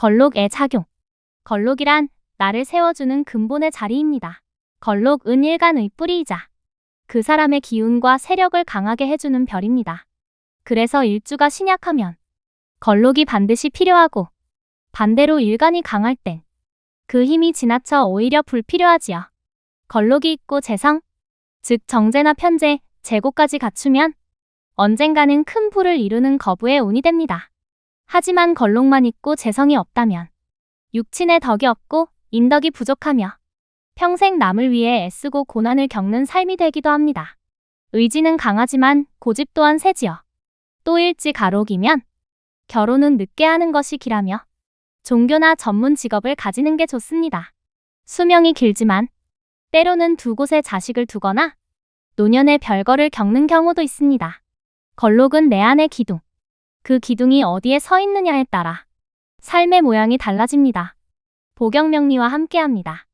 걸록의 작용. 걸록이란 나를 세워주는 근본의 자리입니다. 걸록은 일간의 뿌리이자 그 사람의 기운과 세력을 강하게 해주는 별입니다. 그래서 일주가 신약하면 걸록이 반드시 필요하고 반대로 일간이 강할 땐 그 힘이 지나쳐 오히려 불필요하지요. 걸록이 있고 재성, 즉 정제나 편제, 재고까지 갖추면 언젠가는 큰 부를 이루는 거부의 운이 됩니다. 하지만 걸록만 있고 재성이 없다면 육친의 덕이 없고 인덕이 부족하며 평생 남을 위해 애쓰고 고난을 겪는 삶이 되기도 합니다. 의지는 강하지만 고집 또한 세지요. 또 일찍 가록이면 결혼은 늦게 하는 것이 기라며 종교나 전문 직업을 가지는 게 좋습니다. 수명이 길지만 때로는 두 곳에 자식을 두거나 노년에 별거를 겪는 경우도 있습니다. 걸록은 내 안의 기둥. 그 기둥이 어디에 서 있느냐에 따라 삶의 모양이 달라집니다. 보경명리와 함께합니다.